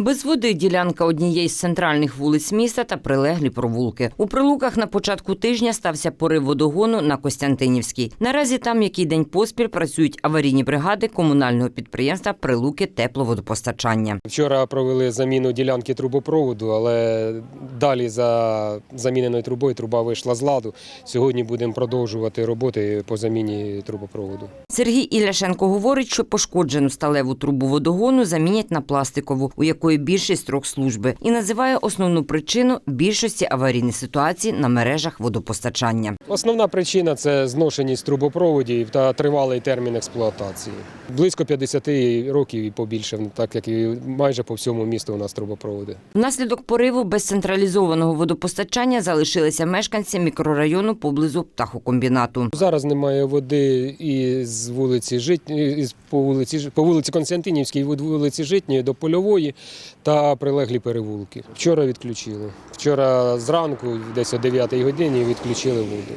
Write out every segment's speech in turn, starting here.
Без води ділянка однієї з центральних вулиць міста та прилеглі провулки. У прилуках на початку тижня стався порив водогону на Костянтинівській. Наразі там який день поспіль працюють аварійні бригади комунального підприємства Прилуки тепловодопостачання. Вчора провели заміну ділянки трубопроводу, але далі за заміненою трубою труба вийшла з ладу. Сьогодні будемо продовжувати роботи по заміні трубопроводу. Сергій Ілляшенко говорить, що пошкоджену сталеву трубу водогону замінять на пластикову, у якої більший строк служби, і називає основну причину більшості аварійних ситуацій на мережах водопостачання. Основна причина це зношеність трубопроводів та тривалий термін експлуатації. Близько 50 років і побільше, так як і майже по всьому місту у нас трубопроводи. Внаслідок пориву без централізованого водопостачання залишилися мешканці мікрорайону поблизу птахокомбінату. Зараз немає води і з вулиці Житні, по вулиці по вулиці Константинівській, від вулиці Житньої до Польової та прилеглі перевулки. Вчора відключили. Вчора зранку, десь о 9 годині, відключили воду.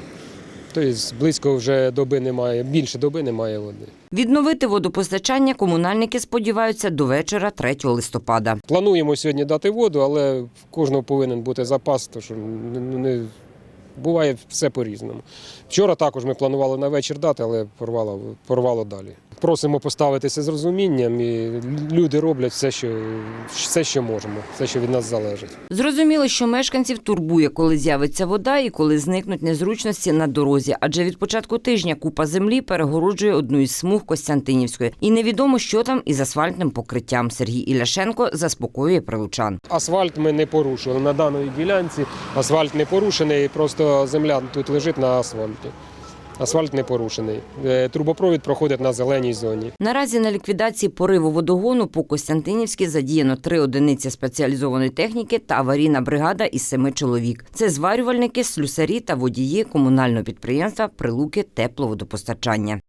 Тобто близько вже доби немає, більше доби немає води. Відновити водопостачання комунальники сподіваються до вечора 3 листопада. Плануємо сьогодні дати воду, але в кожного повинен бути запас, тому що не, не буває все по-різному. Вчора також ми планували на вечір дати, але порвало, порвало далі. Просимо поставитися з розумінням, і люди роблять все, що, все, що можемо, все, що від нас залежить. Зрозуміло, що мешканців турбує, коли з'явиться вода і коли зникнуть незручності на дорозі, адже від початку тижня купа землі перегороджує одну із смуг Костянтинівської. І невідомо, що там із асфальтним покриттям. Сергій Іляшенко заспокоює прилучан. Асфальт ми не порушили. На даній ділянці асфальт не порушений, просто земля тут лежить на асфальті. Асфальт не порушений. Е, Трубопровід проходить на зеленій зоні. Наразі на ліквідації пориву водогону по Костянтинівській задіяно три одиниці спеціалізованої техніки та аварійна бригада із семи чоловік. Це зварювальники, слюсарі та водії комунального підприємства Прилуки тепловодопостачання.